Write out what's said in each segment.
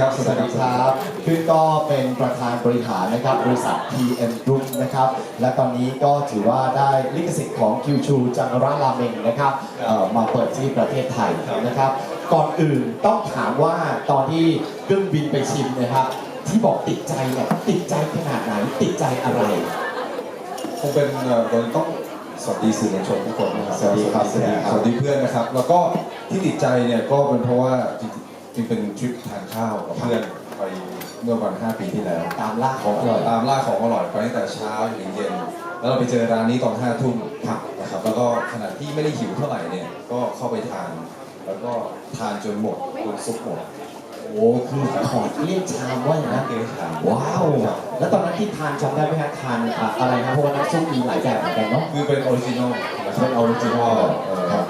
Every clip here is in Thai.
ครับ สวัสดีครับคือก็เป็นประธานบริหารนะครับบริษัท TM Group นะครับ และตอนนี้ก็ถือว่าได้ลิขสิทธิ์ของคิวชูจังระราเมงนะครับเอ่อมาเปิดที่ประเทศไทยนะครับ ก่อนอื่นต้องถามว่าตอนที่เครื่องบินไปชิมนะครับ ที่บอกติดใจเนี่ยติดใจขนาดไหนติดใจอะไร คงเป็นเอ่อเราต้องสวัสดีสื่อมวลชนทุกคนนะครับสวัสดีครับสวัสดีครับ สวัสดีเพื่อนนะครับ แล้วก็ที่ติดใจเนี่ยก็เป็นเพราะว่าจริงๆ จริงเป็นทริปทานข้าวกับเพื่อนไปเมื่อวัน5ปีที่แล้ว ตามล่าของอร่อยตามล่าของอร่อยไปตั้งแต่เช้าถึงเย็น แล้วเราไปเจอร้านนี้ตอน5ทุ่มนะครับ แล้วก็ขณะที่ไม่ได้หิวเท่าไหร่เนี่ย ก็เข้าไปทาน แล้วก็ทานจนหมดจนซุปหมด โอ้คือขอเรียกชามว่าอย่างนะนั้นเกยทานว้าว แล้วตอนนั้นที่ทานจำได้ไหมฮะทานอะอะไรนะเพราะว่าน้ำซุปมีหลายแบบเหมือนกันเนาะคือเป็นออริจินอลนะคเป็รับนออริจินอลเอ่อ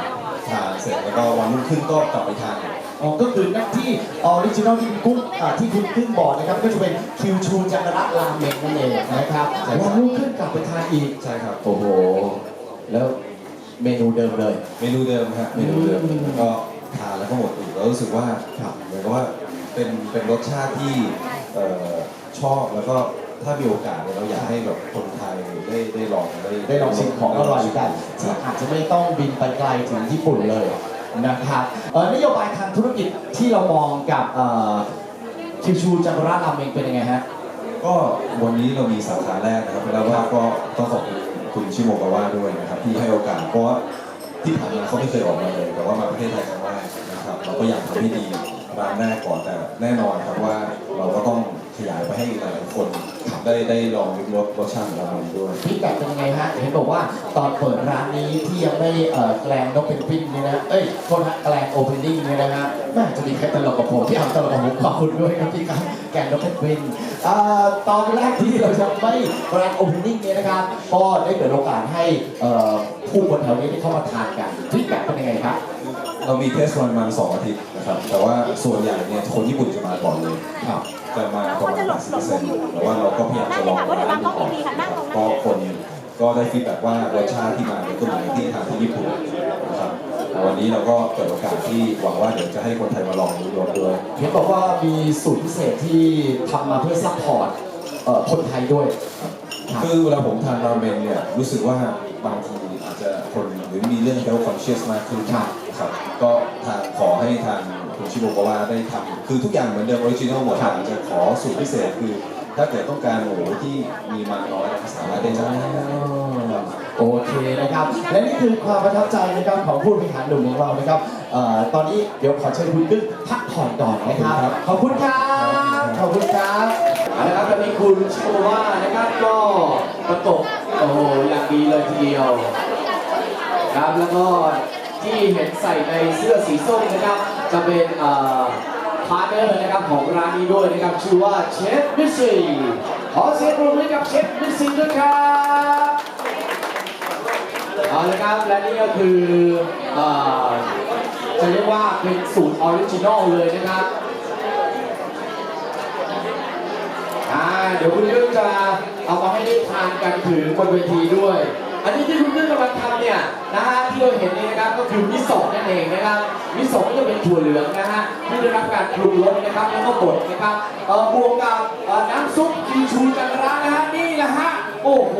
ทานเสร็จแล้วก็วันรุ่งขึ้นก็กลับไปทาน อ๋อก็คือนักที่ออริจินอลที่คุณกุ้งอ่าที่คุณกุ้งบอกนะครับ ก็จะเป็นคิวชูจังระราเมงนั่นเองนะครับใช่ครับ วันรุ่งขึ้นกลับไปทานอีก ใช่ครับ โอ้โห แล้วเมนูเดิมเลย เมนูเดิมฮะเมนูเดิมอืมแล้วก็ทานแล้วก็หมดอีกแล้วรู้สึกว่าเหมือนกับว่าเป็นเป็นรสชาติที่เอ่อชอบแล้วก็ถ้ามีโอกาสเนี่ยเราอยากให้แบบคนไทยได้ได้ลองได้ได้ลองชิมของอร่อยกันที่อาจจะไม่ต้องบินไปไกลถึงญี่ปุ่นเลย นะครับเอ่อนโยบายทางธุรกิจที่เรามองกับคิวชูจังระราเมงเป็นยังไงฮะก็วันนี้เรามีสาขาแรกนะครับแล้วว่าก็ต้องขอบคุณคุณชิโมกาวะด้วยนะครับที่ให้โอกาสเพราะว่าที่ผ่านมาเขาไม่เคยออกมาเลย แต่ว่ามาประเทศไทยครั้งแรกนะครับเราก็อยากทำให้ดีร้านแรกก่อนแต่แน่นอนครับว่าเราก็ต้องขยายไปให้หลายคน ได้ได้ลองริมรสรสชาติของเราด้วยฟีดแบ็กเป็นยังไงฮะเห็นบอกว่าตอนเปิดร้านนี้ที่ยังไม่เอ่อแกลงนกเป็นฟินนี่นะเอ้ยโทษนะแกลงโอเพนนิ่งนี่นะฮะน่าจะมีใครตลกกับผมที่เอาตลกกับผมขอบคุณด้วยครับที่ครับแกลงนกเป็นฟินอ่าตอนแรกที่เราจะไม่แกลงโอเพนนิ่งเนี่ยนะครับก็ได้เปิดโอกาสให้เอ่อผู้คนแถวนี้ได้เข้ามาทานกันฟีดแบ็กเป็นยังไงครับ เรามีเทสวันมาสองอาทิตย์นะครับ แต่ว่าส่วนใหญ่เนี่ยคนญี่ปุ่นจะมาก่อนเลยครับจะมาประมาณ80%แต่ว่าเราก็พยายามจะลองร้านดูก่อนนะครับก็คนก็ได้ฟีดแบ็กว่ารสชาติที่มาเนี่ยก็เหมือนที่ทานที่ญี่ปุ่นนะครับแต่วันนี้เราก็เปิดโอกาสที่หวังว่าเดี๋ยวจะให้คนไทยมาลองดูรสด้วยเห็นบอกว่ามีสูตรพิเศษที่ทำมาเพื่อซัพพอร์ตเอ่อคนไทยด้วยครับคือเวลาผมทานราเมงเนี่ยรู้สึกว่าบางทีอาจจะคนหรือมีเรื่อง health conscious มากขึ้น ครับครับก็ทางขอให้ทางคุณชิโบกาวะได้ทำคือทุกอย่างเหมือนเดิมออริจินอลหมดอาจจะขอสูตรพิเศษคือ ถ้าเกิดต้องการหมูที่มีมันน้อยสามารถได้จ่ายได้ โอเคนะครับ และนี่คือความประทับใจนะครับของผู้บริหารหนุ่มของเรานะครับเอ่อตอนนี้เดี๋ยวขอเชิญคุณกึ้งพักผ่อนก่อนนะครับ ขอบคุณครับ ขอบคุณครับเอาละครับตอนนี้คุณชิโอว่านะครับก็ประกบโอ้โหอย่างดีเลยทีเดียว ครับแล้วก็ ที่เห็นใส่ในเสื้อสีส้มนะครับ จะเป็นพาร์ทเนอร์นะครับของร้านนี้ด้วยนะครับชื่อว่าเชฟมิสซี่ขอเสียงปรบมือกับเชฟมิสซี่ด้วยครับเอาละครับและนี่ก็คืออ่อจะเรียกว่าเป็นสูตรออริจินอลเลยนะครับเดี๋ยวคุณเลือกจะเอามาให้ได้ทานกันถึงบนเวทีด้วย อันนี้ที่คุณเลือกกำลังทำเนี่ยนะฮะที่เราเห็นนี่นะครับก็คือมิโซะนั่นเองนะครับมิโซะก็จะเป็นถั่วเหลืองนะฮะที่ได้รับการปรุงรสนะครับแล้วก็บดนะครับเออบวกกับเอ่อน้ำซุปคิวชูจังระนะฮะนี่แหละฮะโอ้โห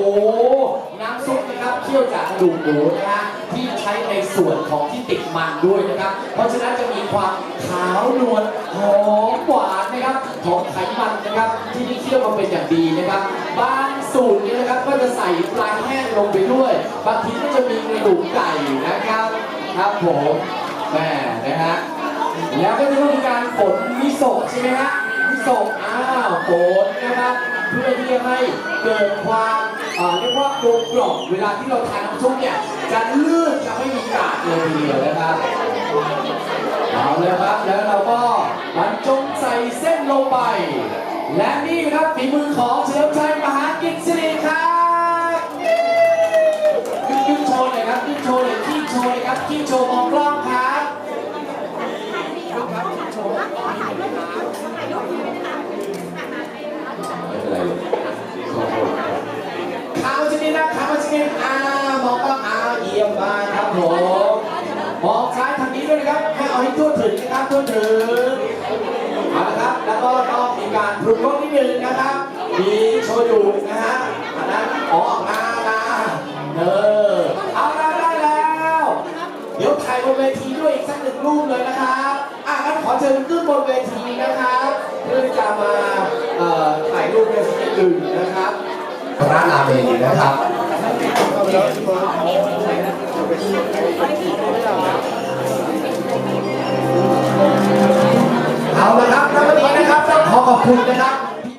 น้ำซุปนะครับเคี่ยวจากกระดูกหมูนะฮะที่ใช้ในส่วนของที่ติดมันด้วยนะครับ เพราะฉะนั้นจะมีความขาวนวลหอมหวานนะครับของไขมันนะครับที่นี่เคี่ยวมาเป็นอย่างดีนะครับบาง สูตรนี่ยนะครับก็จะใส่ปลาแห้งลงไปด้วยบางทีก็จะมีกระดูกไก่นะครับครับผมแม่นะฮะแล้วก็จะต้องมีการฝนมิโซะใช่ไหมฮะมิโซะอ้าวฝนนะครับเพื่อที่จะให้เกิดความเอ่อเรียกว่ากลมกล่อมเวลาที่เราทานน้ำซุปเนี่ยจะลื่นจะไม่มีกากเลยทีเดียวนะครับเอาเลยครับแล้วเราก็บรรจงใส่เส้นลงไป และนี่ครับฝีมือของเฉลิมชัยมหา ว์หน่อยครับโชว์มองกล้องครับไม่เป็นไรเลยขอบคุณครับขาวชนิดนะขาวชนิดอ้ามองกล้องอ้าเยี่ยมมากครับผมมองซ้ายทางนี้ด้วยนะครับให้เอาให้ทั่วถึงนะครับทั่วถึงเอาละครับ แล้วก็รสนิดนึงนะครับ มีโชยุนะฮะอันนั้นอ๋อนานาเออ สักรูปเลยนะครับอะงั้นขอเชิญขึ้นบนเวทีนะครับเพื่อที่จะมาเอ่อถ่ายรูปในสกิลอื่นนะครับร้านราเมนะครับเอาละครับแล้ววันนี้นะครับต้องขอขอบคุณนะครับ